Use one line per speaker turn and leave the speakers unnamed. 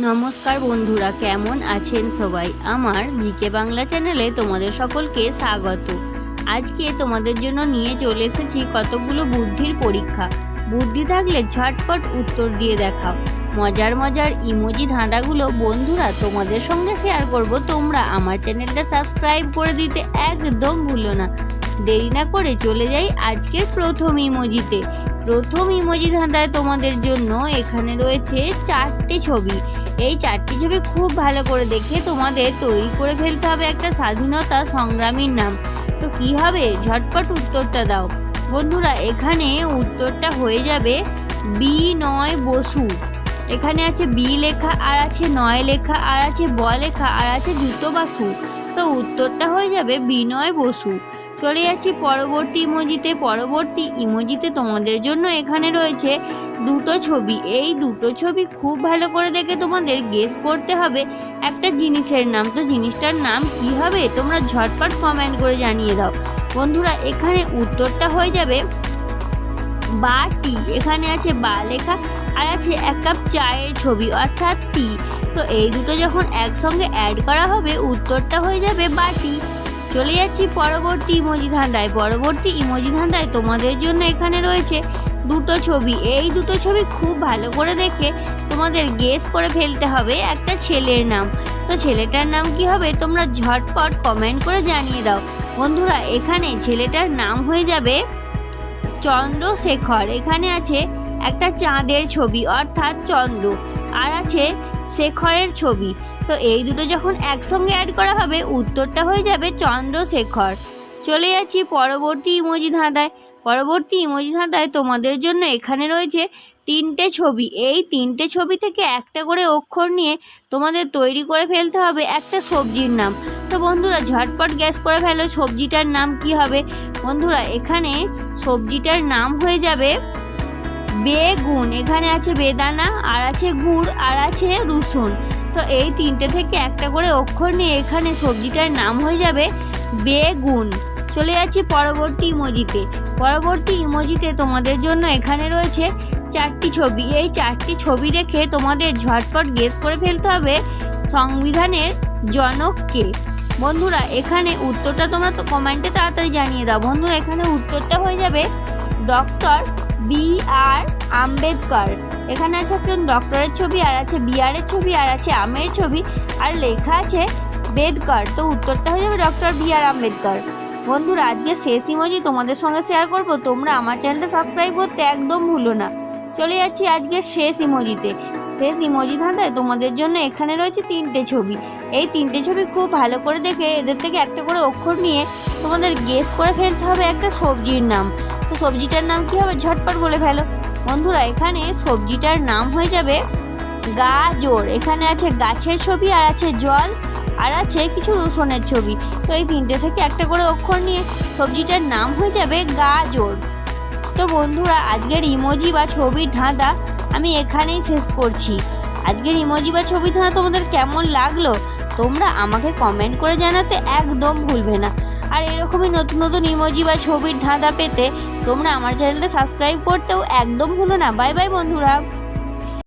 নমস্কার বন্ধুরা, কেমন আছেন সবাই? আমার জিকে বাংলা চ্যানেলে তোমাদের সকলকে স্বাগত। আজকে তোমাদের জন্য নিয়ে চলে এসেছি কতগুলো বুদ্ধির পরীক্ষা। বুদ্ধি থাকলে ঝটপট উত্তর দিয়ে দেখাও। মজার মজার ইমোজি ধাঁধাগুলো বন্ধুরা তোমাদের সঙ্গে শেয়ার করব। তোমরা আমার চ্যানেলটা সাবস্ক্রাইব করে দিতে একদম ভুলো না। দেরি না করে চলে যাই আজকের প্রথম ইমোজিতে। প্রথম ইমোজি ধাঁধায় তোমাদের জন্য এখানে রয়েছে চারটে ছবি। এই চারটি ছবি খুব ভালো করে দেখে তোমাদের তৈরি করে ফেলতে হবে একটা স্বাধীনতা সংগ্রামীর নাম। তো কি হবে? ঝটপট উত্তরটা দাও। বন্ধুরা, এখানে উত্তরটা হয়ে যাবে বি নয় বসু। এখানে আছে বি লেখা, আর আছে নয় লেখা, আর আছে ব লেখা, আর আছে জুতো বাসু। তো উত্তরটা হয়ে যাবে বিনয় বসু। চলে যাচ্ছি পরবর্তী ইমোজিতে পরবর্তী ইমোজিতে তোমাদের জন্য এখানে রয়েছে দুটো ছবি। এই দুটো ছবি খুব ভালো করে দেখে তোমাদের গেস করতে হবে একটা জিনিসের নাম। তো জিনিসটার নাম কি হবে? তোমরা ঝটপট কমেন্ট করে জানিয়ে দাও। বন্ধুরা, এখানে উত্তরটা হয়ে যাবে বা টি। এখানে আছে বা লেখা আর আছে এক কাপ চায়ের ছবি, অর্থাৎ টি। তো এই দুটো যখন একসঙ্গে অ্যাড করা হবে, উত্তরটা হয়ে যাবে বাটি চলে যাচ্ছি পরবর্তী ইমোজি ধাঁধায় পরবর্তী ইমোজি ধাঁধায় তোমাদের জন্য এখানে রয়েছে দুটো ছবি। এই দুটো ছবি খুব ভালো করে দেখে তোমাদের গেস করে ফেলতে হবে একটা ছেলের নাম। তো ছেলেটার নাম কি হবে? তোমরা ঝটপট কমেন্ট করে জানিয়ে দাও। বন্ধুরা, এখানে ছেলেটার নাম হয়ে যাবে চন্দ্রশেখর। এখানে আছে একটা চাঁদের ছবি, অর্থাৎ চন্দ্র। আর আছে শেখরের ছবি। তো এই দুটো যখন একসঙ্গে অ্যাড করা হবে, উত্তরটা হয়ে যাবে চন্দ্রশেখর। চলে যাচ্ছি পরবর্তী ইমোজি ধাঁধায় পরবর্তী ইমোজি ধাঁধায় তোমাদের জন্য এখানে রয়েছে তিনটে ছবি। এই তিনটে ছবি থেকে একটা করে অক্ষর নিয়ে তোমাদের তৈরি করে ফেলতে হবে একটা সবজির নাম। তো বন্ধুরা, ঝটপট গ্যাস করে ফেলো সবজিটার নাম কি হবে। বন্ধুরা, এখানে সবজিটার নাম হয়ে যাবে বেগুন। এখানে আছে বেদানা, আর আছে গুড়, আর আছে রসুন। তো এই তিনটে থেকে একটা করে অক্ষর নিয়ে এখানে সবজিটার নাম হয়ে যাবে বেগুন। চলে যাচ্ছি পরবর্তী ইমোজিতে। পরবর্তী ইমোজিতে তোমাদের জন্য এখানে রয়েছে চারটি ছবি। এই চারটি ছবি দেখে তোমাদের ঝটপট গেস করে ফেলতে হবে সংবিধানের জনককে বন্ধুরা, এখানে উত্তরটা তোমরা তো কমেন্টে তাড়াতাড়ি জানিয়ে দাও। বন্ধুরা, এখানে উত্তরটা হয়ে যাবে ডক্টর বি আর আম্বেদকর। এখানে আছে একজন ডক্টরের ছবি, আর আছে বি আর ছবি, আর আছে আমের ছবি, আর লেখা আছে বেদকর। তো উত্তরটা হয়ে যাবে ডক্টর বি আর আম্বেদকর। বন্ধুরা, আজকে শেষ ইমোজি তোমাদের সঙ্গে শেয়ার করব। তোমরা আমার চ্যানেলটা সাবস্ক্রাইব করতে একদম ভুলো না। চলে যাচ্ছি আজকে শেষ ইমোজিতে শেষ ইমোজি ধাঁধায় তোমাদের জন্য এখানে রয়েছে তিনটে ছবি। এই তিনটে ছবি খুব ভালো করে দেখে, এদের থেকে একটা করে অক্ষর নিয়ে তোমাদের গেস করে ফেলতে হবে একটা সবজির নাম। তো সবজিটার নাম কি হবে? ঝটপট বলে ফেলো। বন্ধুরা, এখানে সবজিটার নাম হয়ে যাবে গাজর। এখানে আছে গাছের ছবি, আর আছে জল, আর আছে কিছু রসুনের ছবি। তো এই তিনটে থেকে একটা করে অক্ষর নিয়ে সবজিটার নাম হয়ে যাবে গাজর। তো বন্ধুরা, আজকের ইমোজি বা ছবির ধাঁধা আমি এখানেই শেষ করছি। আজকের ইমোজি বা ছবির ধাঁধা তোমাদের কেমন লাগল, তোমরা আমাকে কমেন্ট করে জানাতে একদম ভুলবে না। আর এরকমই নতুন নতুন ইমোজি বা ছবির ধাঁধা পেতে তোমরা আমার চ্যানেলটা সাবস্ক্রাইব করতেও একদম ভুলো না। বাই বাই বন্ধুরা।